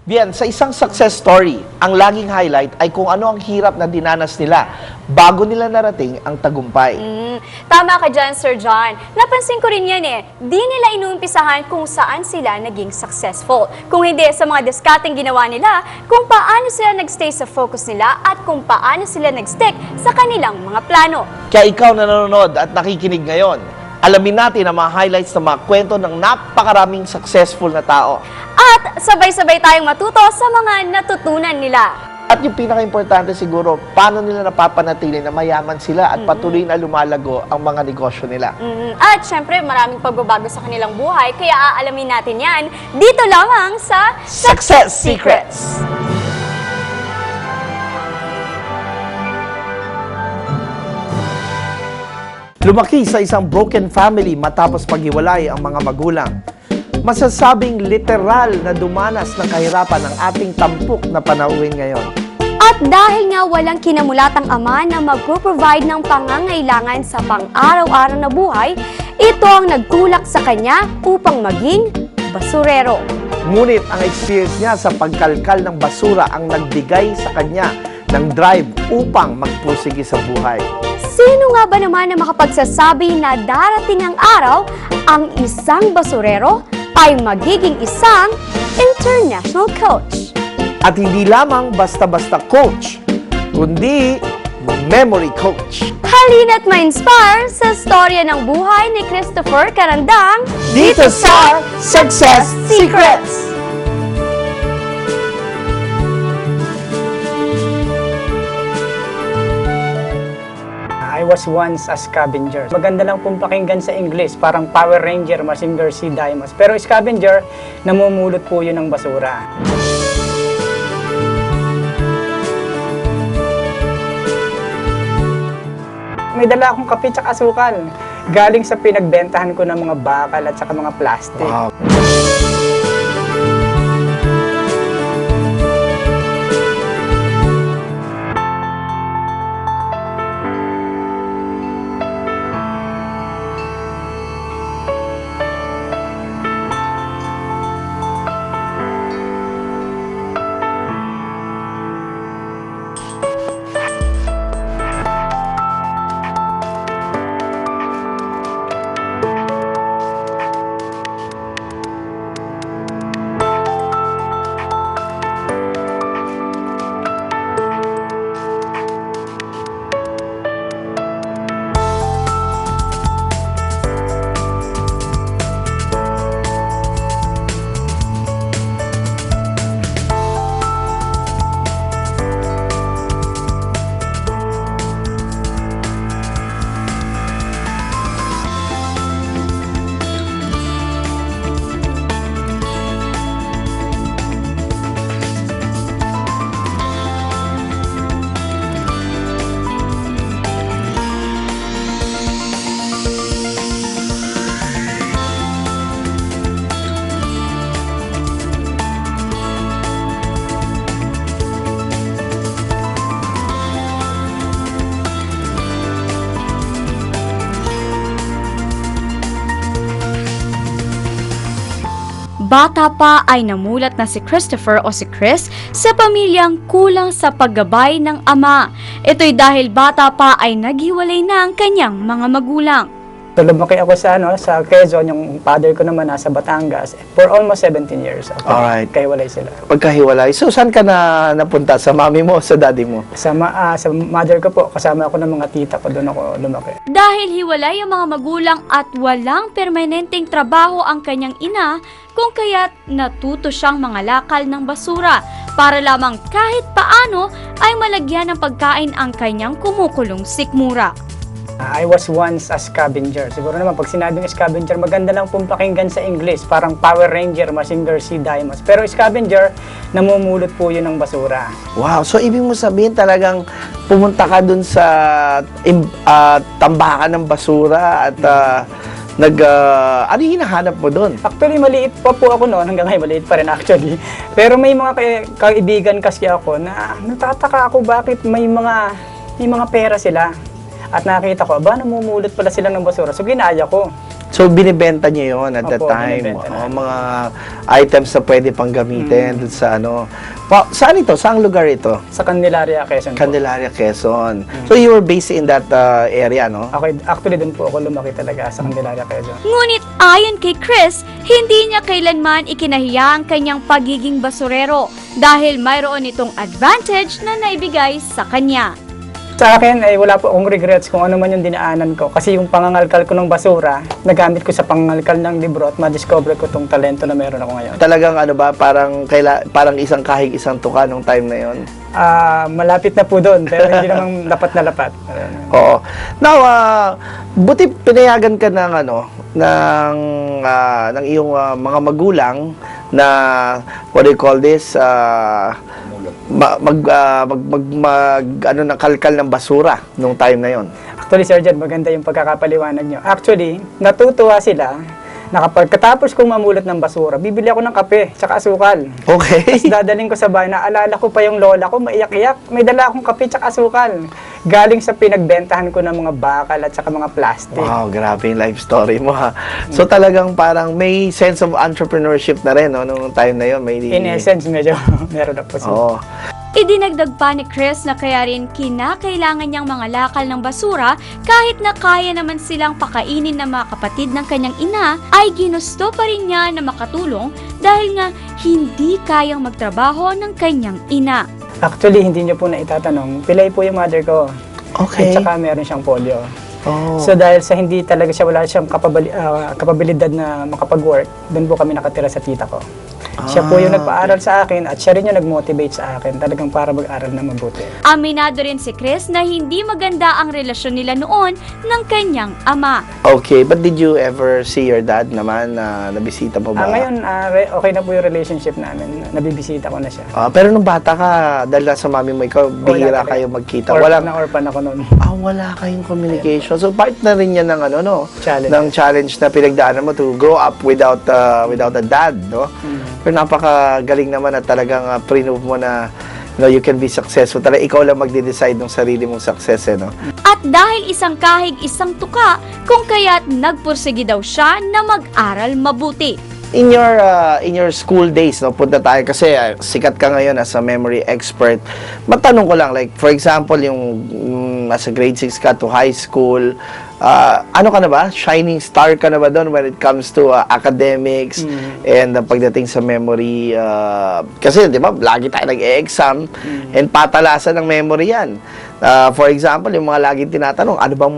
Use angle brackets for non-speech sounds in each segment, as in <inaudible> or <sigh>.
Bien, sa isang success story, ang laging highlight ay kung ano ang hirap na dinanas nila bago nila narating ang tagumpay. Mm, tama ka dyan, Sir John. Napansin ko rin yan eh. Di nila inuumpisahan kung saan sila naging successful. Kung hindi sa mga diskateng ginawa nila, kung paano sila nagstay sa focus nila at kung paano sila nagstick sa kanilang mga plano. Kaya ikaw na nanonood at nakikinig ngayon, alamin natin ang mga highlights ng mga kwento ng napakaraming successful na tao. At sabay-sabay tayong matuto sa mga natutunan nila. At yung pinaka-importante siguro, paano nila napapanatili na mayaman sila at patuloy na lumalago ang mga negosyo nila. Mm, At syempre, maraming pagbabago sa kanilang buhay, kaya aalamin natin yan dito lamang sa Success Secrets! Lumaki sa isang broken family matapos paghiwalay ang mga magulang. Masasabing literal na dumanas ng kahirapan ang ating tampok na panauhin ngayon. At dahil nga walang kinamulatang ama na magpo-provide ng pangangailangan sa pang-araw-araw na buhay, ito ang nagtulak sa kanya upang maging basurero. Ngunit ang experience niya sa pagkalkal ng basura ang nagbigay sa kanya ng drive upang magpursige sa buhay. Sino nga ba naman na makapagsasabi na darating ang araw, ang isang basurero ay magiging isang international coach? At hindi lamang basta-basta coach, kundi memory coach. Halina't ma-inspire sa storya ng buhay ni Christopher Carandang Dito sa Success Secrets! Was once a scavenger. Maganda lang pong pakinggan sa English, parang Power Ranger, Mazinger Z Diamonds. Pero scavenger, namumulot po yun ng basura. May dala akong kape at asukal. Galing sa pinagbentahan ko ng mga bakal at saka mga plastic. Wow. Bata pa ay namulat na si Christopher o si Chris sa pamilyang kulang sa paggabay ng ama. Ito'y dahil bata pa ay naghiwalay na ang kanyang mga magulang. So, lumaki ako sa, ano, sa Quezon, yung father ko naman nasa Batangas. For almost 17 years. Ako, Alright. Kaya walay sila. Pagkahiwalay. So, saan ka na napunta? Sa mami mo, sa daddy mo? Sa, ma- ah, sa mother ko po, kasama ako ng mga tita ko, doon ako lumaki. Dahil hiwalay ang mga magulang at walang permanenteng trabaho ang kanyang ina, kung kaya't natuto siyang mangalakal ng basura para lamang kahit paano ay malagyan ng pagkain ang kanyang kumukulong sikmura. Ah, I was once a scavenger. Siguro naman, pag sinabing scavenger, maganda lang pong pakinggan sa English. Parang Power Ranger, Mazinger Z Diamonds. Pero scavenger, namumulot po yun ng basura. Wow. So, ibig mo sabihin talagang pumunta ka dun sa ah, tambakan ng basura at ah, nag... ah, ano yung hinahanap mo dun? Actually, maliit pa po ako noon. Hanggang ngayon, maliit pa rin actually. <laughs> Pero may mga kay- kaibigan kasi ako na natataka ako bakit may mga may mga pera sila. At nakita ko, ba, namumulot pala sila ng basura. So, ginaya ko. So, binibenta niyo yon at that Opo, time. binibenta Oh, namin. mga items na pwede pang gamitin dun sa ano. Pa, saan ito? Saang lugar ito? Sa Candelaria, Quezon. Candelaria, Quezon. So, you were based in that uh, area, no? Okay, actually doon po ako lumaki talaga sa Candelaria, Quezon. Ngunit ayon kay Chris, hindi niya kailanman ikinahiya ang kanyang pagiging basurero dahil mayroon itong advantage na naibigay sa kanya. Sa akin ay wala po akong regrets kung ano man yung dinaanan ko. Kasi yung pangangalkal ko ng basura, nagamit ko sa pangangalkal ng libro at ma-discover ko tong talento na meron ako ngayon. Talagang ano ba, parang, kaila, parang isang kahig, isang tuka nung time na yon. Ah, malapit na po doon, pero hindi <laughs> naman lapat na lapat. Oo. Now, ah, buti pinayagan ka ng ano, ng ah, ng iyong ah, mga magulang na what do you call this? ah, mag, ah, mag, mag, mag, ano, ng kalkal ng basura nung time na yon. Actually, Sir John, maganda yung pagkakapaliwanag nyo. Actually, natutuwa sila na kapag katapos kong mamulot ng basura, bibili ako ng kape, tsaka asukal. Okay. Tapos dadaling ko sa bahay, naalala ko pa yung lola ko, maiyak-iyak. May dala akong kape tsaka asukal. Galing sa pinagbentahan ko ng mga bakal at saka mga plastic. Wow, grabe yung life story mo ha. So talagang parang may sense of entrepreneurship na rin no, nung time na yon. May In essence, medyo <laughs> meron na po siya. Oo. Idinagdag pa ni Chris na kaya rin kinakailangan niyang mga lakal ng basura kahit na kaya naman silang pakainin ng mga kapatid ng kanyang ina ay ginusto pa rin niya na makatulong dahil nga hindi kayang magtrabaho ng kanyang ina. Actually, hindi niyo po na itatanong, pilay po yung mother ko. Okay. At saka meron siyang polio. Oh. So dahil sa hindi talaga siya, wala siyang kapabali, ah, kapabilidad na makapag-work, doon po kami nakatira sa tita ko. Siya po yung Ah, nagpaaral sa akin at siya rin yung nag-motivate sa akin talagang para mag-aral na mabuti. Aminado rin si Chris na hindi maganda ang relasyon nila noon ng kanyang ama. Okay, but did you ever see your dad naman na nabisita mo ba? Ah, ngayon, ah, re- okay na po yung relationship namin. Nabibisita ko na siya. Ah, pero nung bata ka, dahil nasa mami mo, ikaw, bihira talaga. kayo magkita. Orphan Wala, na orphan ako noon. ah, wala kayong communication. So, part na rin yan ng, ano, no? Challenge. ng challenge na pinagdaanan mo to grow up without uh, without a dad, no? Mm. Pero napakagaling naman at talagang uh, prove mo na you know, you can be successful. Talaga ikaw lang magde-decide ng sarili mong success, eh, no? At dahil isang kahig isang tuka, kung kaya't nagpursige daw siya na mag-aral mabuti. In your uh, in your school days, no, punta tayo kasi uh, sikat ka ngayon as a memory expert. Matanong ko lang like for example yung mm, nasa grade 6 ka to high school, uh, ano ka na ba? Shining star ka na ba doon when it comes to uh, academics and uh, pagdating sa memory uh, kasi 'di ba, lagi tayo nag-exam and patalasan ng memory 'yan. Uh, for example, yung mga laging tinatanong, ano bang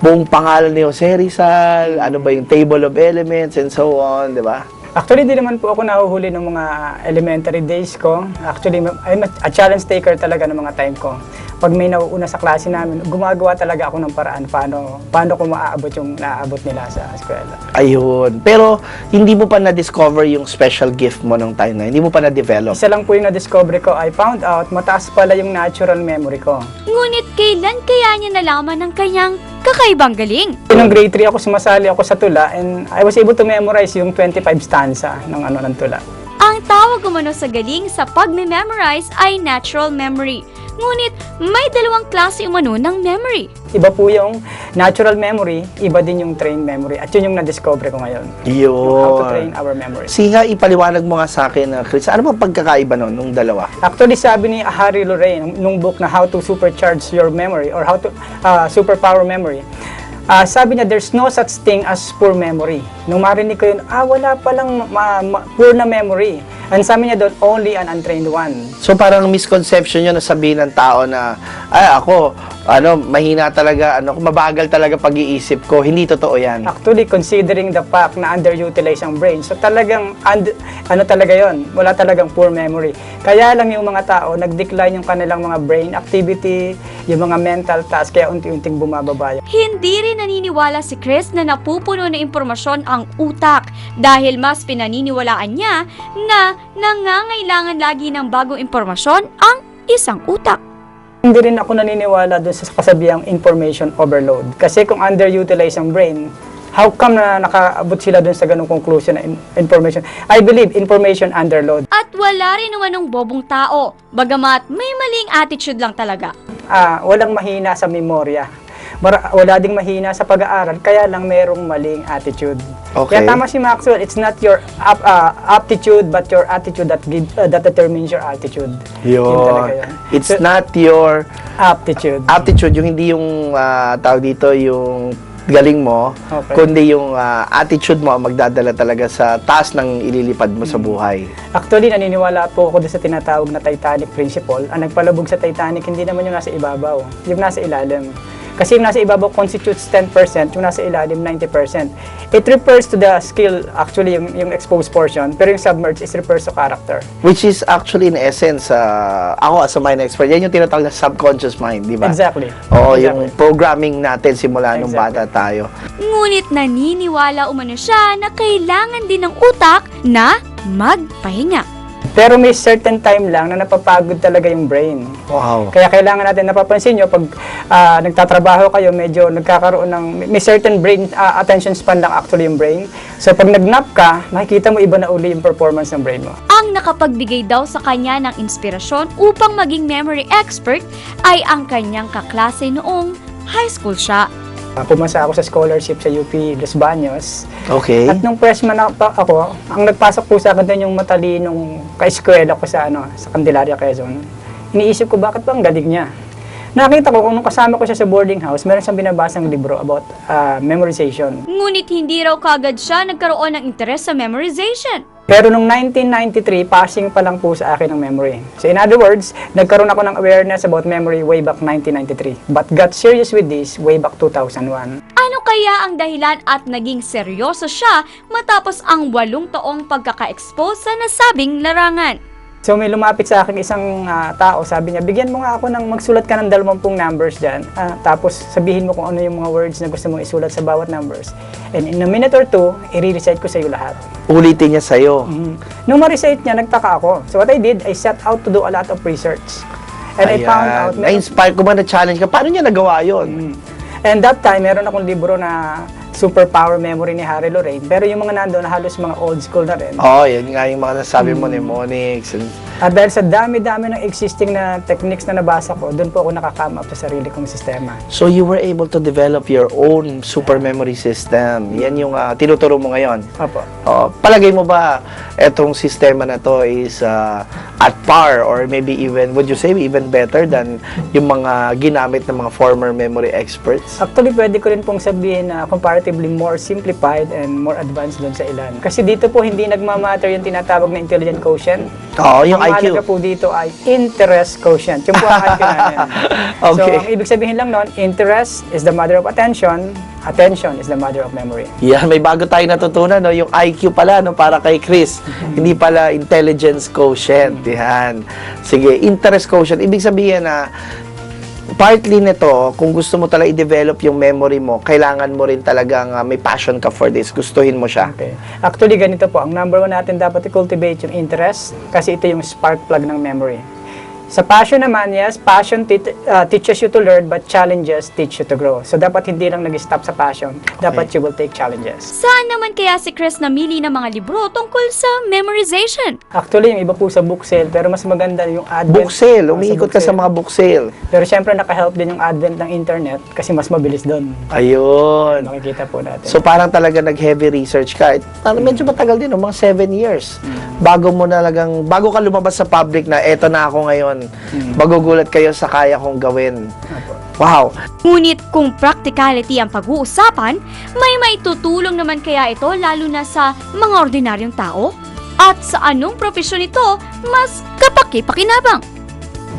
buong pangalan ni Jose Rizal, ano ba yung table of elements and so on, di ba? Actually, di naman po ako nahuhuli ng mga elementary days ko. Actually, I'm a challenge taker talaga ng mga time ko. Pag may nauuna sa klase namin, gumagawa talaga ako ng paraan paano, paano ko maaabot yung naaabot nila sa eskwela. Ayun. Pero hindi mo pa na-discover yung special gift mo nung time na, hindi mo pa na-develop. Isa lang po yung na-discover ko, I found out mataas pala yung natural memory ko. Ngunit kailan kaya niya nalaman ng kanyang kakaibang galing? Nung grade 3 ako, sumasali ako sa tula and I was able to memorize yung 25 stanza ng ano ng tula. Ang tawag umano sa galing sa pagme-memorize ay natural memory. Ngunit may dalawang klase umano ng memory. Iba po yung natural memory, iba din yung trained memory. At yun yung na-discover ko ngayon. Yun. How to train our memory. Nga, ipaliwanag mo nga sa akin, uh, Chris, ano bang pagkakaiba nun, nung dalawa? Actually, sabi ni Harry Lorraine nung book na How to Supercharge Your Memory or How to uh, Superpower Memory, ah, sabi niya, there's no such thing as poor memory. Nung marinig ko yun, ah, wala palang ma- ma- poor na memory. And sabi niya doon, only an untrained one. So parang misconception yun na sabihin ng tao na, ay ako, ano, mahina talaga, ano, mabagal talaga pag-iisip ko. Hindi totoo yan. Actually, considering the fact na underutilized ang brain, so talagang, und- ano talaga yon wala talagang poor memory. Kaya lang yung mga tao, nag-decline yung kanilang mga brain activity, yung mga mental tasks, kaya unti-unting bumababa yun. Hindi rin naniniwala si Chris na napupuno ng impormasyon ang utak dahil mas pinaniniwalaan niya na nangangailangan lagi ng bagong impormasyon ang isang utak. Hindi rin ako naniniwala dun sa kasabihang information overload. Kasi kung underutilized ang brain, how come na nakaabot sila dun sa ganong conclusion na in- information? I believe information underload. At wala rin naman bobong tao, bagamat may maling attitude lang talaga. Ah, walang mahina sa memorya. Mara- wala ding mahina sa pag-aaral, kaya lang merong maling attitude. Okay. Kaya tama si Maxwell, it's not your ap- ah, aptitude, but your attitude that, give, ah, that determines your altitude. Yun talaga Yun. It's So, not your aptitude. aptitude, yung hindi yung ah, tawag dito, yung galing mo, Okay. kundi yung ah, attitude mo magdadala talaga sa taas ng ililipad mo sa Hmm. buhay. Actually, naniniwala po ako sa tinatawag na Titanic Principle. Ang nagpalubog sa Titanic, hindi naman yung nasa ibabaw, yung nasa ilalim. Kasi yung nasa ibabaw constitutes 10%, yung nasa ilalim 90%. It refers to the skill, actually, yung, yung exposed portion, pero yung submerged is refers to character. Which is actually in essence, ah, ako as a mind expert, yan yung tinatawag na subconscious mind, di ba? Exactly. Oo, Exactly. yung programming natin simula nung Exactly. bata tayo. Ngunit naniniwala umano siya na kailangan din ng utak na magpahinga. Pero may certain time lang na napapagod talaga yung brain. Wow. Kaya kailangan natin napapansin nyo pag ah, nagtatrabaho kayo, medyo nagkakaroon ng may certain brain ah, attention span lang actually yung brain. So pag nagnap ka, makikita mo iba na uli yung performance ng brain mo. Ang nakapagbigay daw sa kanya ng inspirasyon upang maging memory expert ay ang kanyang kaklase noong high school siya. Ah, pumasa ako sa scholarship sa UP Los Baños. Okay. At nung freshman ako, ang nagpasok po sa akin doon yung matalinong ka-eskwela ko sa ano, sa Candelaria, Quezon. Iniisip ko bakit ba ang galing niya. Nakita ko kung nung kasama ko siya sa boarding house, meron siyang binabasang libro about ah, memorization. Ngunit hindi raw kagad siya nagkaroon ng interes sa memorization. Pero nung 1993, passing pa lang po sa akin ang memory. So in other words, nagkaroon ako ng awareness about memory way back 1993. But got serious with this way back 2001. Ano kaya ang dahilan at naging seryoso siya matapos ang walong taong pagkaka-expose sa nasabing larangan? So may lumapit sa akin isang ah, tao, sabi niya, bigyan mo nga ako ng magsulat ka ng dalawampung numbers dyan. Ah, tapos sabihin mo kung ano yung mga words na gusto mong isulat sa bawat numbers. And in a minute or two, i-recite ko sa iyo lahat. Ulitin niya sa'yo. Mhm. Nung ma-recite niya, nagtaka ako. So what I did, I set out to do a lot of research. And I found out... Na-inspire ko ba na-challenge ka? Paano niya nagawa yun? Mm. And that time, meron akong libro na Superpower Memory ni Harry Lorraine. Pero yung mga nandoon, halos mga old school na rin. Oo, oh, yun nga yung mga nasabi mo, Mm. mnemonics. And, At dahil sa dami-dami ng existing na techniques na nabasa ko, doon po ako nakakama up sa sarili kong sistema. so you were able to develop your own super memory system. Yan yung ah, tinuturo mo ngayon. Opo. Oh, palagay mo ba etong sistema na to is ah, at par or maybe even, would you say even better than yung mga ginamit ng mga former memory experts? Actually, pwede ko rin pong sabihin na comparatively more simplified and more advanced doon sa ilan. Kasi dito po hindi nagmamatter yung tinatawag na intelligent quotient. Oo, yung ang IQ. mahalaga po dito ay interest quotient. Yung po ang IQ natin. <laughs> So, Okay. ang ibig sabihin lang nun, interest is the mother of attention, attention is the mother of memory. Yan, may bago tayo natutunan, no? yung IQ pala, no? para kay Chris. Hindi pala intelligence quotient. Yan. Sige, interest quotient. Ibig sabihin na, partly nito, kung gusto mo talaga i-develop yung memory mo, kailangan mo rin talagang ah, may passion ka for this. Gustuhin mo siya. Okay. Actually, ganito po. Ang number one natin dapat i-cultivate yung interest kasi ito yung spark plug ng memory. Sa passion naman, yes, passion uh, teaches you to learn but challenges teach you to grow. So, dapat hindi lang nag-stop sa passion. Dapat you will take challenges. Saan naman kaya si Chris namili ng mga libro tungkol sa memorization? Actually, yung iba po sa book sale, pero mas maganda yung advent. Book sale. Umiikot book ka sa mga book sale. Pero syempre, naka-help din yung advent ng internet kasi mas mabilis doon. Ayun. Makikita po natin. So parang talaga nag-heavy research ka. It, parang medyo matagal din, no? mga 7 years. Bago mo nalagang, bago ka lumabas sa public na eto na ako ngayon, magugulat kayo sa kaya kong gawin. Wow. Ngunit kung practicality ang pag-uusapan, may maitutulong naman kaya ito lalo na sa mga ordinaryong tao? At sa anong profesyon ito mas kapaki-pakinabang?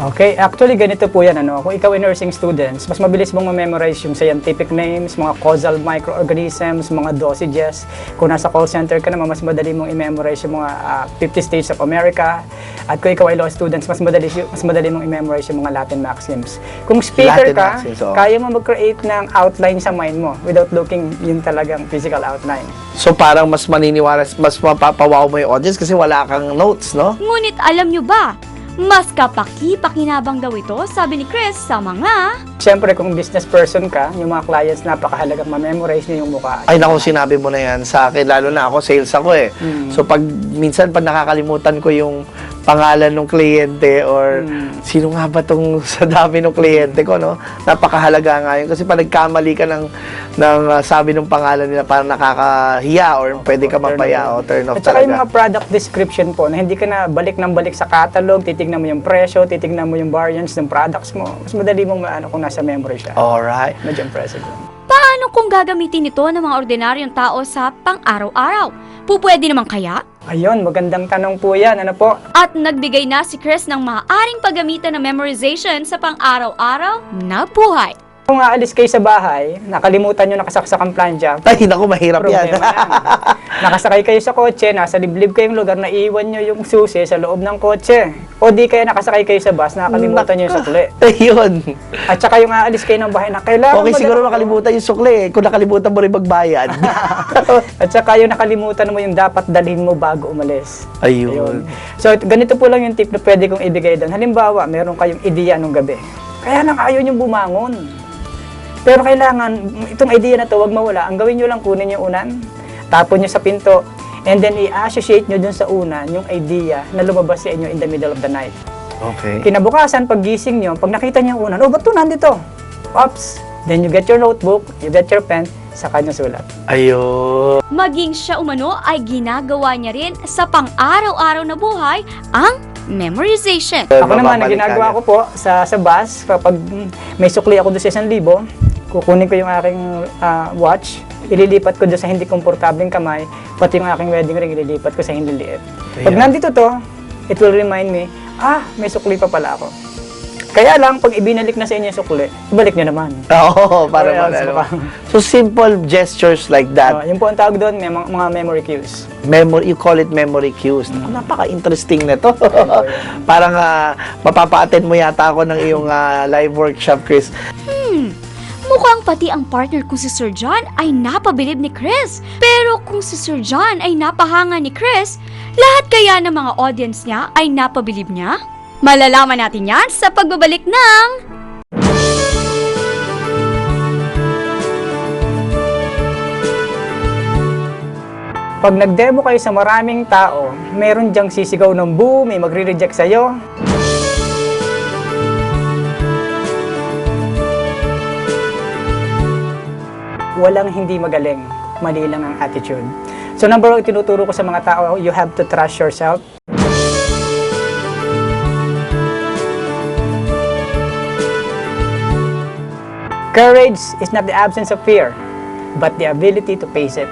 Okay, actually ganito po yan. Ano? Kung ikaw ay nursing students, mas mabilis mong ma-memorize yung scientific names, mga causal microorganisms, mga dosages. Kung nasa call center ka naman, mas madali mong i-memorize yung mga ah, 50 states of America. At kung ikaw ay law students, mas madali, mas madali mong i-memorize yung mga Latin maxims. Kung speaker Latin ka, maxims, oo. kaya mo mag-create ng outline sa mind mo without looking yung talagang physical outline. So parang mas maniniwala, mas mapapawaw mo yung audience kasi wala kang notes, no? Ngunit alam nyo ba, mas kapaki-pakinabang daw ito, sabi ni Chris, sa mga... Siyempre, kung business person ka, yung mga clients, napakahalagang ma-memorize niyo yung mukha. Ay nako, sinabi mo na yan sa akin, lalo na ako, sales ako eh. Mm. So pag minsan pag nakakalimutan ko yung pangalan ng kliyente or sino nga ba tong <laughs> sa dami ng kliyente ko, no? Napakahalaga nga yun kasi pag nagkamali ka ng, ng uh, sabi ng pangalan nila parang nakakahiya or pwede ka mapaya o turn off At saka yung talaga. mga product description po, na hindi ka na balik ng balik sa catalog, titignan mo yung presyo, titignan mo yung variants ng products mo. Mas madali mong maano kung nasa memory siya. Alright. Medyo impressive. Paano kung gagamitin ito ng mga ordinaryong tao sa pang-araw-araw? Pupwede naman kaya? Ayun, magandang tanong po yan. Ano po? At nagbigay na si Chris ng maaaring paggamitan ng memorization sa pang-araw-araw na buhay. Kung aalis kayo sa bahay, nakalimutan nyo nakasaksak ang plancha, Ay, naku, mahirap yan. <laughs> Nakasakay kayo sa kotse, nasa liblib kayong lugar, naiwan nyo yung susi sa loob ng kotse. O di kaya nakasakay kayo sa bus, nakakalimutan nyo yung sukli. <laughs> Ayun. At saka yung aalis kayo ng bahay na kailangan Okay, siguro makalimutan yung sukli eh. Kung nakalimutan mo rin magbayad. <laughs> At saka yung nakalimutan mo yung dapat dalhin mo bago umalis. Ayun. So, ganito po lang yung tip na pwede kong ibigay doon. Halimbawa, meron kayong ideya nung gabi. Kaya lang ayaw yung bumangon. Pero kailangan, itong idea na to, wag mawala. Ang gawin nyo lang, kunin yung unan, tapon nyo sa pinto, and then i-associate nyo dun sa unan yung idea na lumabas sa inyo in the middle of the night. Okay. Kinabukasan, pag gising nyo, pag nakita nyo yung unan, oh, ba't to nandito? Ops! Then you get your notebook, you get your pen, sa kanya sulat. Ayun. Maging siya umano ay ginagawa niya rin sa pang-araw-araw na buhay ang memorization. Ako naman, ang ginagawa ko po sa, sa bus, kapag may sukli ako doon sa 1,000, kukunin ko yung aking ah, watch, ililipat ko doon sa hindi komportabling kamay, pati yung aking wedding ring, ililipat ko sa hindi liit. Pag Ayan. nandito to, it will remind me, ah, may sukli pa pala ako. Kaya lang, pag ibinalik na sa inyo yung sukli, ibalik nyo naman. <laughs> Oo, para else, ano. baka- So, simple gestures like that. yun po ang tawag doon, may mga, mga memory cues. Memory, you call it memory cues. Naku, Napaka-interesting na to. <laughs> Parang uh, mapapa-attend mo yata ako ng iyong ah, live workshop, Chris. Mukhang pati ang partner kong si Sir John ay napabilib ni Chris. Pero kung si Sir John ay napahanga ni Chris, lahat kaya ng mga audience niya ay napabilib niya? Malalaman natin yan sa pagbabalik ng... Pag nag-demo kayo sa maraming tao, meron diyang sisigaw ng boo, may magre-reject sa'yo. Walang hindi magaling, mali lang ang attitude. So number one, tinuturo ko sa mga tao, you have to trust yourself. Courage is not the absence of fear, but the ability to face it.